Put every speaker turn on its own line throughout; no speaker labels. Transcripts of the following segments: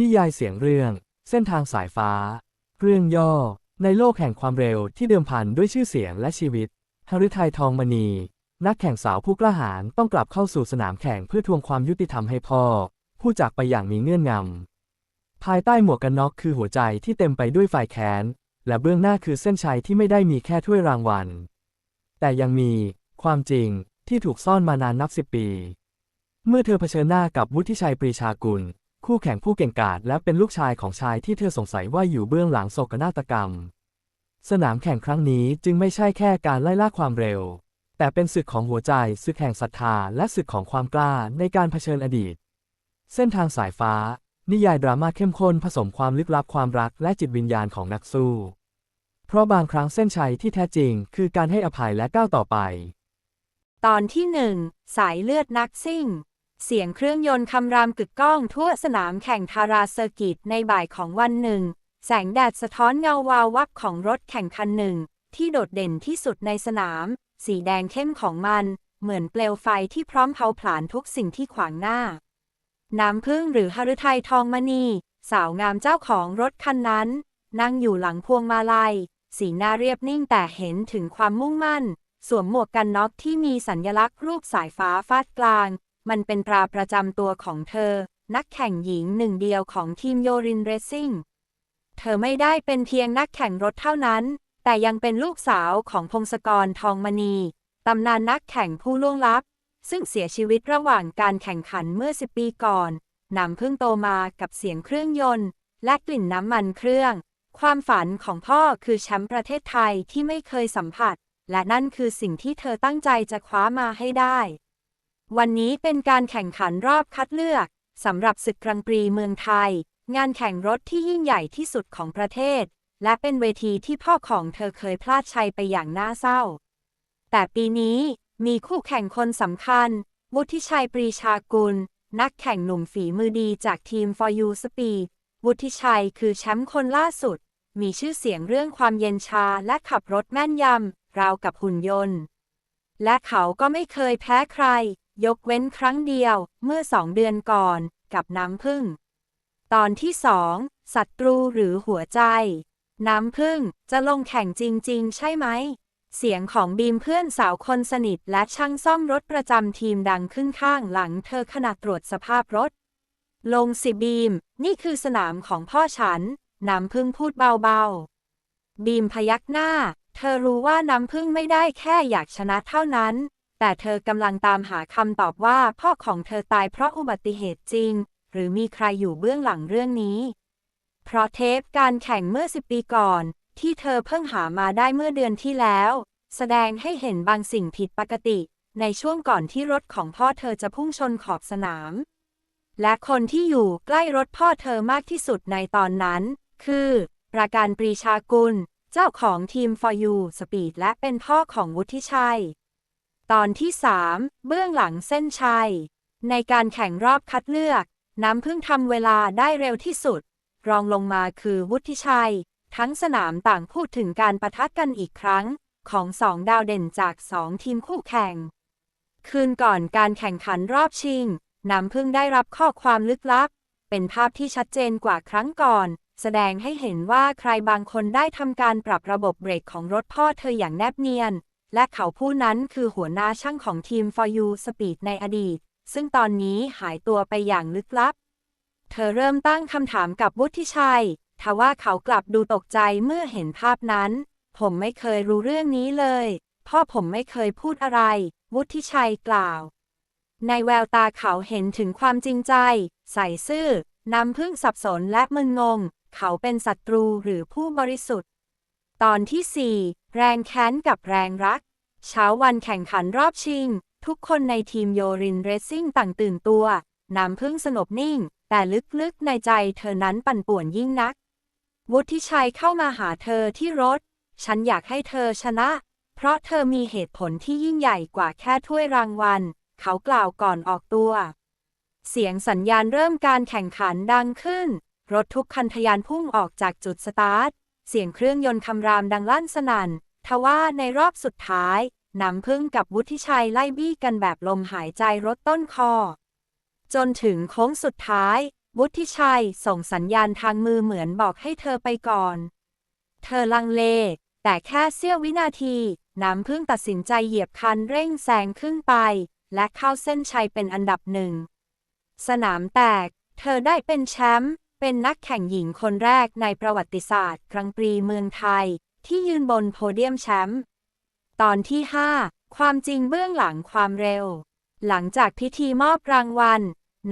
นิยายเสียงเรื่อง เส้นทางสายฟ้า เรื่องย่อ ในโลกแห่งความเร็วที่เดิมพันด้วยชื่อเสียงและชีวิตฮฤทัยทองมณี นักแข่งสาวผู้กล้าหาญต้องกลับเข้าสู่สนามแข่งเพื่อทวงความยุติธรรมให้พ่อ ผู้จากไปอย่างมีเงื่อนงำ ภายใต้หมวกกันน็อกคือหัวใจที่เต็มไปด้วยไฟแค้น และเบื้องหน้าคือเส้นชัยที่ไม่ได้มีแค่ถ้วยรางวัล แต่ยังมี ความจริงที่ถูกซ่อนมานานนับสิบปี เมื่อเธอเผชิญหน้ากับวุฒิชัยปรีชากุล คู่แข่งผู้เก่งกาจและเป็นลูกชายของชายที่เธอสงสัยว่าอยู่เบื้องหลังโศกนาฏกรรม สนามแข่งครั้งนี้จึงไม่ใช่แค่การไล่ล่าความเร็ว แต่เป็นศึกของหัวใจศึกแห่งศรัทธาและศึกของความกล้าในการเผชิญอดีต เส้นทางสายฟ้า นิยายดราม่าเข้มข้นผสมความลึกลับความรักและจิตวิญญาณของนักสู้ เพราะบางครั้งเส้นชัยที่แท้จริง คือการให้อภัยและก้าวต่อไป
ตอนที่หนึ่งสายเลือดนักซิ่ง เสียงเครื่องยนต์คำรามกึกก้องทั่วสนามแข่งทาราเซอร์กิตในบ่ายของวันหนึ่ง แสงแดดสะท้อนเงาวาววับของรถแข่งคันหนึ่ง ที่โดดเด่นที่สุดในสนาม สีแดงเข้มของมัน เหมือนเปลวไฟที่พร้อมเผาผลาญทุกสิ่งที่ขวางหน้า น้ำพึ่งหรือหฤทัยทองมณี สาวงามเจ้าของรถคันนั้น นั่งอยู่หลังพวงมาลัย สีหน้าเรียบนิ่งแต่เห็นถึงความมุ่งมั่น สวมหมวกกันน็อกที่มีสัญลักษณ์รูปสายฟ้าฟาดกลาง มันเป็นตราประจำตัวของเธอ นักแข่งหญิงหนึ่งเดียวของทีมโยรินเรซซิ่ง เธอไม่ได้เป็นเพียงนักแข่งรถเท่านั้น แต่ยังเป็นลูกสาวของพงศกรทองมณี ตำนานนักแข่งผู้ล่วงลับ ซึ่งเสียชีวิตระหว่างการแข่งขันเมื่อ 10 ปีก่อนนำพึ่งโตมากับเสียงเครื่องยนต์ และกลิ่นน้ำมันเครื่อง ความฝันของพ่อคือแชมป์ประเทศไทยที่ไม่เคยสัมผัส และนั่นคือสิ่งที่เธอตั้งใจจะคว้ามาให้ได้ วันนี้เป็นการแข่งขันรอบคัดเลือกสำหรับศึกกรังปรีเมืองไทย งานแข่งรถที่ยิ่งใหญ่ที่สุดของประเทศ และเป็นเวทีที่พ่อของเธอเคยพลาดชัยไปอย่างน่าเศร้า แต่ปีนี้มีคู่แข่งคนสำคัญ วุฒิชัยปรีชากุล นักแข่งหนุ่มฝีมือดีจากทีม For You Speed วุฒิชัยคือแชมป์คนล่าสุด มีชื่อเสียงเรื่องความเย็นชาและขับรถแม่นยำราวกับหุ่นยนต์ และเขาก็ไม่เคยแพ้ใคร ยกเว้นครั้งเดียวเมื่อสองเดือนก่อนกับน้ำพึ่งตอนที่สองศัตรูหรือหัวใจ น้ำพึ่งจะลงแข่งจริง ๆ ใช่ไหม เสียงของบีมเพื่อนสาวคนสนิทและช่างซ่อมรถประจำทีมดังขึ้นข้างหลังเธอขณะตรวจสภาพรถ ลงสิบีม นี่คือสนามของพ่อฉัน น้ำพึ่งพูดเบาๆ บีมพยักหน้า เธอรู้ว่าน้ำพึ่งไม่ได้แค่อยากชนะเท่านั้น แต่เธอกำลังตามหาคำตอบว่าพ่อของเธอตายเพราะอุบัติเหตุจริง หรือมีใครอยู่เบื้องหลังเรื่องนี้ เพราะเทปการแข่งเมื่อสิบปีก่อน ที่เธอเพิ่งหามาได้เมื่อเดือนที่แล้ว แสดงให้เห็นบางสิ่งผิดปกติ ในช่วงก่อนที่รถของพ่อเธอจะพุ่งชนขอบสนาม และคนที่อยู่ใกล้รถพ่อเธอมากที่สุดในตอนนั้น คือ ประการปรีชากุล เจ้าของทีม For You Speed และเป็นพ่อของวุฒิชัย ตอนที่ 3 เบื้องหลังเส้นชัย ในการแข่งรอบคัดเลือก น้ำพึ่งทำเวลาได้เร็วที่สุด รองลงมาคือวุฒิชัย ทั้งสนามต่างพูดถึงการประทะกันอีกครั้ง ของสองดาวเด่นจากสองทีมคู่แข่ง คืนก่อนการแข่งขันรอบชิง น้ำพึ่งได้รับข้อความลึกลับ เป็นภาพที่ชัดเจนกว่าครั้งก่อน แสดงให้เห็นว่าใครบางคนได้ทำการปรับระบบเบรกของรถพ่อเธออย่างแนบเนียน และเขาผู้นั้นคือหัวหน้าช่างของทีม For You Speed ในอดีต ซึ่งตอนนี้หายตัวไปอย่างลึกลับ เธอเริ่มตั้งคำถามกับวุฒิชัย ทว่าเขากลับดูตกใจเมื่อเห็นภาพนั้น ผมไม่เคยรู้เรื่องนี้เลย พ่อผมไม่เคยพูดอะไร วุฒิชัยกล่าว ในแววตาเขาเห็นถึงความจริงใจ ใส่ซื่อนำพึ่งสับสนและมึนงง เขาเป็นศัตรูหรือผู้บริสุทธิ์ ตอนที่ 4 แรงแค้นกับแรงรัก เช้าวันแข่งขันรอบชิง ทุกคนในทีมโยรินเรซซิ่งต่างตื่นตัว น้ำพึ่งสงบนิ่ง แต่ลึกๆในใจเธอนั้นปั่นป่วนยิ่งนัก วุฒิชัยเข้ามาหาเธอที่รถ ฉันอยากให้เธอชนะ เพราะเธอมีเหตุผลที่ยิ่งใหญ่กว่าแค่ถ้วยรางวัล เขากล่าวก่อนออกตัว เสียงสัญญาณเริ่มการแข่งขันดังขึ้น รถทุกคันทยานพุ่งออกจากจุดสตาร์ท เสียงเครื่องยนต์คำรามดังลั่นสนั่น ทว่าในรอบสุดท้ายน้ำพึ่งกับวุฒิชัยไล่บี้กันแบบลมหายใจรถต้นคอ จนถึงโค้งสุดท้าย วุฒิชัยส่งสัญญาณทางมือเหมือนบอกให้เธอไปก่อน เธอลังเล แต่แค่เสี้ยววินาที น้ำพึ่งตัดสินใจเหยียบคันเร่งแซงขึ้นไป และเข้าเส้นชัยเป็นอันดับหนึ่ง สนามแตก เธอได้เป็นแชมป์ เป็นนักแข่งหญิงคนแรกในประวัติศาสตร์กรังปรีเมืองไทย ที่ยืนบนโพเดียมแชมป์ ตอนที่ 5 ความจริงเบื้องหลังความเร็ว หลังจากพิธีมอบรางวัล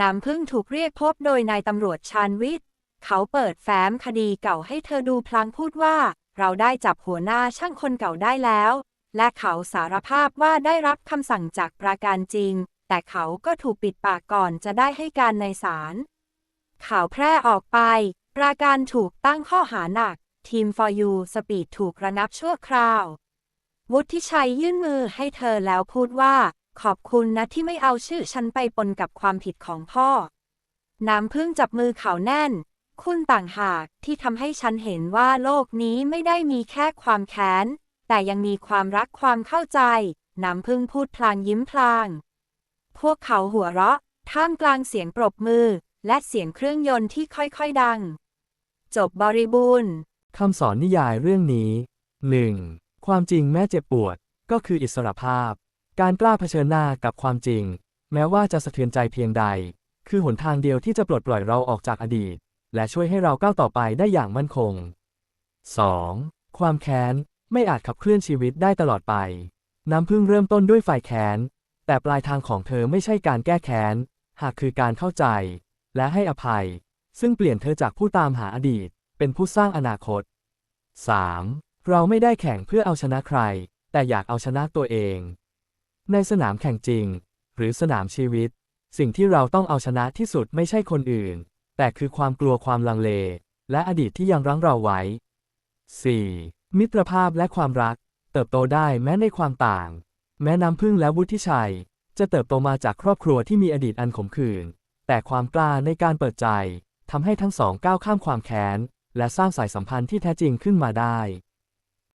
น้ำพึ่งถูกเรียกพบโดยนายตำรวจชาญวิทย์ เขาเปิดแฟ้มคดีเก่าให้เธอดูพลางพูดว่า เราได้จับหัวหน้าช่างคนเก่าได้แล้ว และเขาสารภาพว่าได้รับคำสั่งจากปราการจริง แต่เขาก็ถูกปิดปากก่อนจะได้ให้การในศาล ข่าวแพร่ออกไปปราการถูกตั้งข้อหาหนัก ทีม for you สปีดถูกระงับชั่วคราว วุฒิชัยยื่นมือให้เธอแล้วพูดว่า ขอบคุณนะที่ไม่เอาชื่อฉันไปปนกับความผิดของพ่อ น้ำพึ่งจับมือเขาแน่น คุณต่างหากที่ทำให้ฉันเห็นว่าโลกนี้ไม่ได้มีแค่ความแค้น แต่ยังมีความรักความเข้าใจ น้ำพึ่งพูดพลางยิ้มพลาง พวกเขาหัวเราะท่ามกลางเสียงปรบมือ และเสียงเครื่องยนต์ที่ค่อยๆดัง จบบริบูรณ์
คำสอนนิยายเรื่องนี้ 1. ความจริงแม้เจ็บปวด ก็คืออิสรภาพ การกล้าเผชิญหน้ากับความจริง แม้ว่าจะสะเทือนใจเพียงใด คือหนทางเดียวที่จะปลดปล่อยเราออกจากอดีต และช่วยให้เราก้าวต่อไปได้อย่างมั่นคง 2. ความแค้นไม่อาจขับเคลื่อนชีวิตได้ตลอดไป น้ำพึ่งเริ่มต้นด้วยไฟแค้น แต่ปลายทางของเธอไม่ใช่การแก้แค้น หากคือการเข้าใจ และให้อภัย ซึ่งเปลี่ยนเธอจากผู้ตามหาอดีต เป็นผู้สร้างอนาคต 3. เราไม่ได้แข่งเพื่อเอาชนะใคร แต่อยากเอาชนะตัวเอง ในสนามแข่งจริง หรือสนามชีวิต สิ่งที่เราต้องเอาชนะที่สุดไม่ใช่คนอื่น แต่คือความกลัวความลังเล และอดีตที่ยังรั้งเราไว้ 4. มิตรภาพและความรัก เติบโตได้แม้ในความต่าง แม้น้ำพึ่งและวุฒิชัย จะเติบโตมาจากครอบครัวที่มีอดีตอันขมขื่น แต่ความกล้าในการเปิดใจทำให้ทั้งสองก้าวข้ามความแค้น และสร้างสายสัมพันธ์ที่แท้จริงขึ้นมาได้